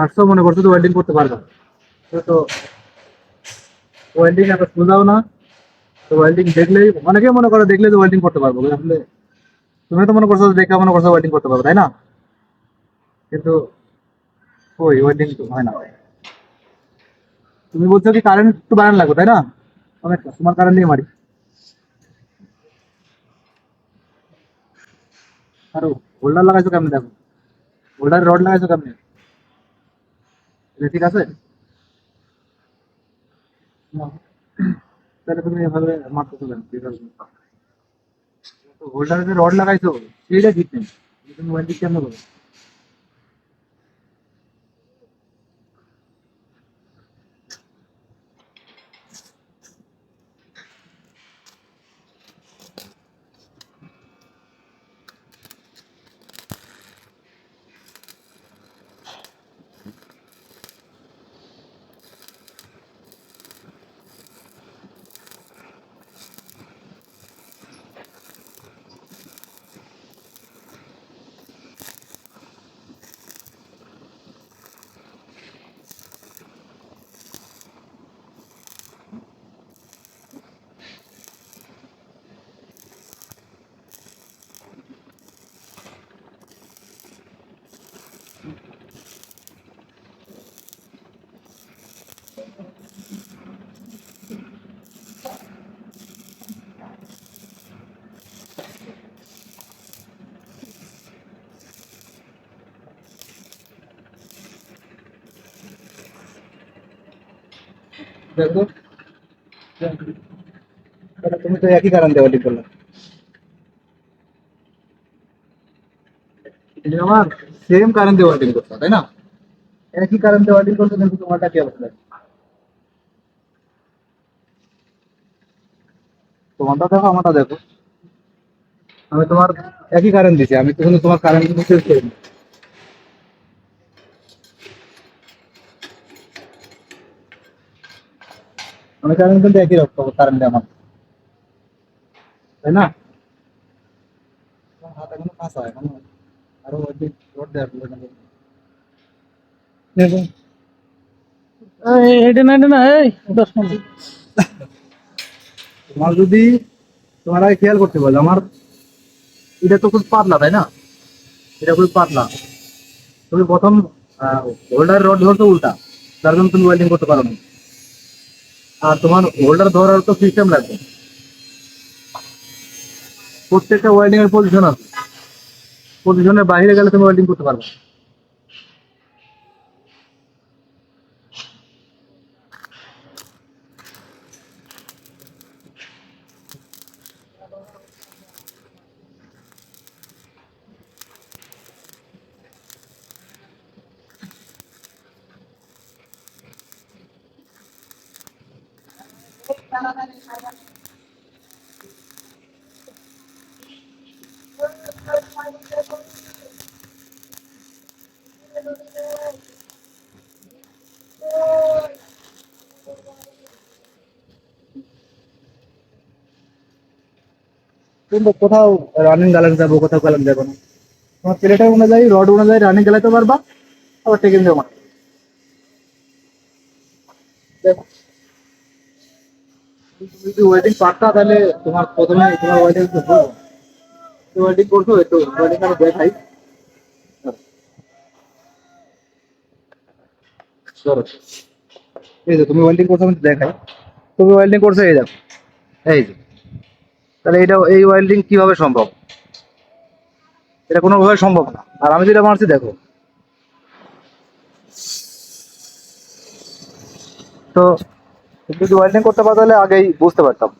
আটশো মনে করছ তো ওয়েল্ডিং করতে পারবে তো ওয়েল্ডিং এত সোজাও না তো ওয়েল্ডিং দেখলেই অনেকে মনে করে দেখলে তো ওয়েল্ডিং করতে পারব কিন্তু আসলে তুমি তো মনে করছ যে দেখে মনে করছ ওয়েল্ডিং করতে পারব তাই না কিন্তু ওই ওয়েল্ডিং তো হয় না তুমি বলছো কি কারেন্ট একটু বাড়ানো লাগবে তাই না অনেকটা তোমার কারেন্ট দিয়ে মারি আর হোল্ডার লাগাইছো কেমনে দেখো হোল্ডার রড লাগাইছো কেমনে ঠিক আছে। তাহলে তুমি এভাবে মারতে চলেন হোল্ডারে রড লাগাইছো, সেইটা ঠিক নেই। তুমি ওয়াইন্ডিং কেমন করো দেখো। তুমি তো একই কারণ দেওয়া ঠিক করলে তুমি আমার সেম কারণ দিয়ে ওয়ার্ডিং করছ তাই না? একই কারণ দিয়ে ওয়ার্ডিং করছ কিন্তু তোমারটা কি অবস্থা? তোমারটা দেখো, আমারটা দেখো। আমি তোমার একই কারেন্ট দিছি, আমি তো তোমার কারেন্ট চেঞ্জ করিনি। আমি কারণ কিন্তু একই কারণ দিয়ে আমার। তাই না? হাত এখনও কাঁচা, এখনও আরও অধিক রোড দেওয়ার এটা না এটা না এই, দশ মিনিট। তোমার যদি তোমার আগে খেয়াল করতে বলে, আমার এটা তো খুব পাতলা, তাই না? এটা খুব পাতলা। তুমি প্রথম হোল্ডার রড ধরছো উল্টা, তার জন্য তুমি ওয়েল্ডিং করতে পারো না। আর তোমার হোল্ডার ধরার তো সিস্টেম লাগবে। প্রত্যেকটা ওয়েল্ডিং এর পজিশন আছে। পজিশনের বাইরে গেলে তুমি ওয়েল্ডিং করতে পারবে কিন্তু কোথাও রানিং গালান যাব, কোথাও গালান যাব না। তোমার প্লেটার অনুযায়ী রড অনুযায়ী রানিং গালাতে পারবা, আবার টেকিং দেবো না। দেখো। যদি ওয়েডিং পারতা তাহলে তোমার প্রথমে তোমার ওয়েডিং তো বলব ওয়েডিং করছ একটু ওয়েডিং আমি দেখাই। এই যে তুমি ওয়েল্ডিং করছ আমি দেখাই। তুমি ওয়েল্ডিং করছ, এই দেখো। এই যে। তাহলে এটা, এই ওয়েল্ডিং কীভাবে সম্ভব? এটা কোনোভাবে সম্ভব না। আর আমি যেটা মারছি, দেখো। তো তুমি যদি ওয়েল্ডিং করতে পারো তাহলে আগেই বুঝতে পারতাম।